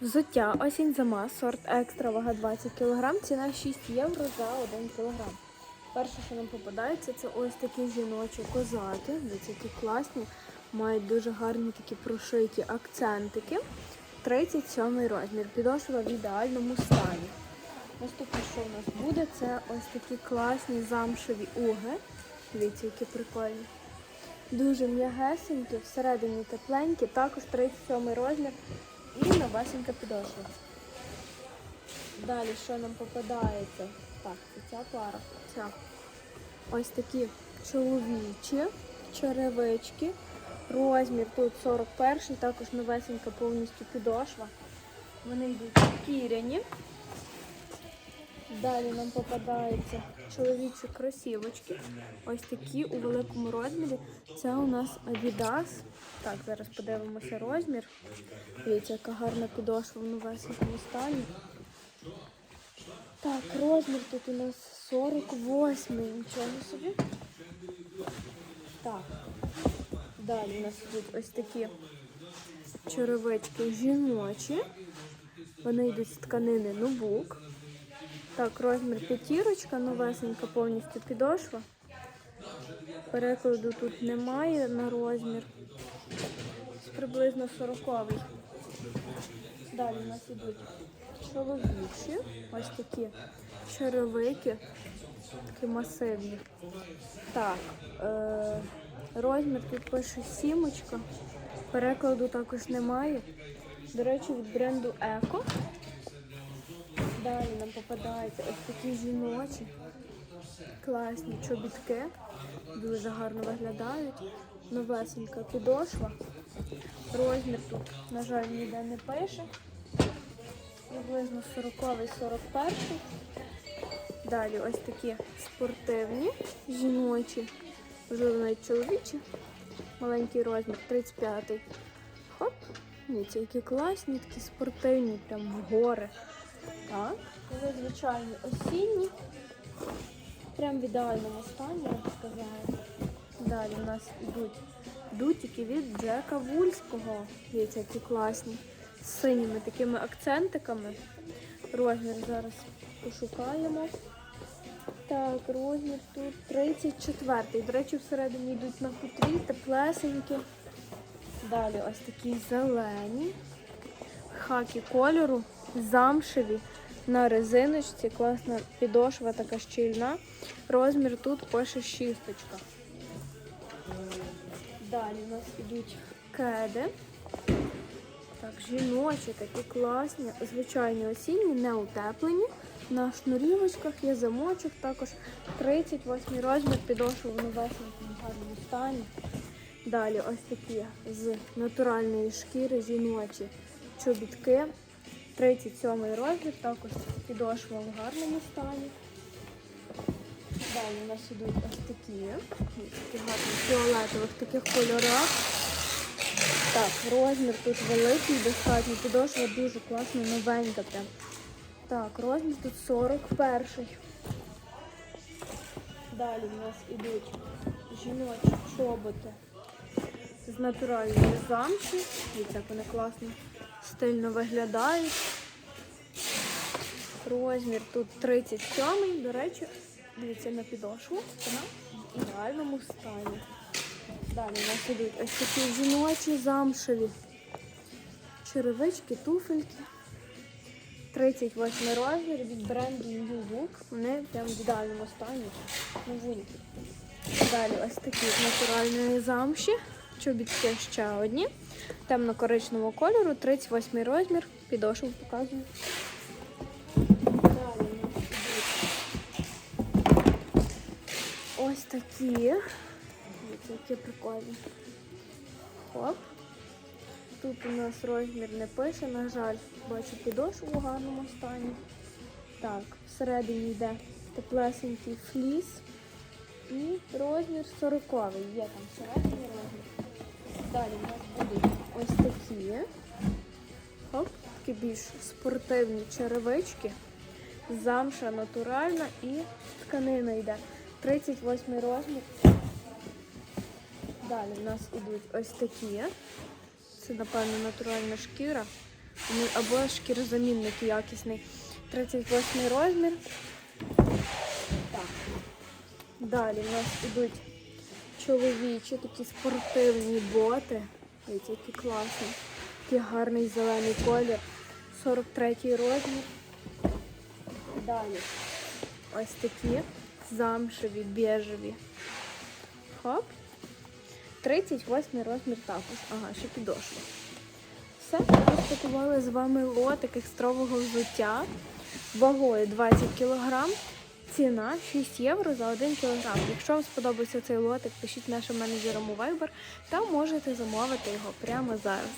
Взуття осінь зима, сорт екстра, вага 20 кг, ціна 6 євро за 1 кг. Перше, що нам попадається, це ось такі жіночі козаки. Дивіться, які класні, мають дуже гарні такі прошиті акцентики. 37 розмір. Підошва в ідеальному стані. Наступне, що у нас буде, це ось такі класні замшеві уги. Дивіться, які прикольні. Дуже м'ягесенькі, всередині тепленькі, також 37 розмір і новесенька підошва. Далі, що нам попадається? Так, це ця пара. Ця. Ось такі чоловічі черевички. Розмір тут 41 також новесенька повністю підошва. Вони йдуть шкіряні. Далі нам попадаються чоловічі кросівочки. Ось такі у великому розмірі. Це у нас Adidas. Так, зараз подивимося розмір. Дивіться, яка гарна підошва в новесенькому стані. Так, розмір тут у нас 48 нічого собі. Так. Далі у нас йдуть ось такі черевички жіночі. Вони йдуть з тканини нубук. Так, розмір п'ятірочка, новесенька повністю підошва. Перекладу тут немає на розмір. Приблизно 40-й. Далі у нас ідуть чоловічі, ось такі черевики, такі масивні. Так, е- розмір тут пише сімочка. Перекладу також немає. До речі, від бренду Еко. Далі нам попадаються ось такі жіночі, класні чобітки, дуже гарно виглядають. Новесенька підошва. Розмір тут, на жаль, ніде не пише. Приблизно 40-41. Далі ось такі спортивні, жіночі, можливо, навіть чоловічі. Маленький розмір, 35-й. Хоп, дивіться, які класні, такі спортивні, прям в гори. Так, це звичайні осінні. Прям в ідеальному стані, я б сказала. Далі у нас йдуть дутики від Джека Вульського. Дивіться, які класні. З синіми такими акцентиками. Розмір зараз пошукаємо. Так, розмір тут 34. До речі, всередині йдуть на хутрі, теплесенькі. Далі ось такі зелені, хакі кольору, замшеві на резиночці. Класна підошва така щільна. Розмір тут пише шісточка. Далі у нас йдуть кеди. Так, жіночі такі класні, звичайні осінні, не утеплені. На шнурівочках є замочок, також 38 розмір підошву в новесенькому гарному стані. Далі ось такі з натуральної шкіри жіночі чобітки. 37 розмір, також підошва в гарному стані. Далі у нас ідуть ось такі, такі гарні фіолетових таких кольорах. Так, розмір тут великий, достатньо. Підошва дуже класна, новенька прям. Так, розмір тут 41. Далі у нас ідуть жіночі чоботи з натуральної замші. Дивіться, як вони класно стильно виглядають. Розмір тут 37 До речі, дивіться на підошву. Вона в ідеальному стані. Далі у нас ідуть ось такі жіночі замшеві черевички, туфельки. 38 розмір від бренду New Look. Вони прям в ідеальному стані. Новенькі. Далі ось такі з натуральної замші. Чобітки ще одні. Темно-коричневого кольору, 38 розмір. Підошву показую. Ось такі. Які прикольні. Хоп. Тут у нас розмір не пише, на жаль, бачу підошву в гарному стані. Так, всередині йде теплесенький фліс. І розмір 40 Є там всередині розмір. Далі у нас будуть ось такі. Хоп, такі більш спортивні черевички. Замша натуральна і тканина йде. 38 розмір. Далі у нас ідуть ось такі. Це, напевно, натуральна шкіра. Ну, Або шкірозамінник якісний. 38 розмір. Так. Далі в нас ідуть чоловічі такі спортивні боти. Дивіться, які класні. Такий гарний зелений колір. 43 розмір. Далі. Ось такі замшеві, біжеві. Хоп. 38 розмір також. Ага, ще підошва. Все, розпакували з вами лотик екстрового взуття вагою 20 кг. Ціна 6 євро за 1 кілограм. Якщо вам сподобався цей лотик, пишіть нашим менеджерам у Viber та можете замовити його прямо зараз.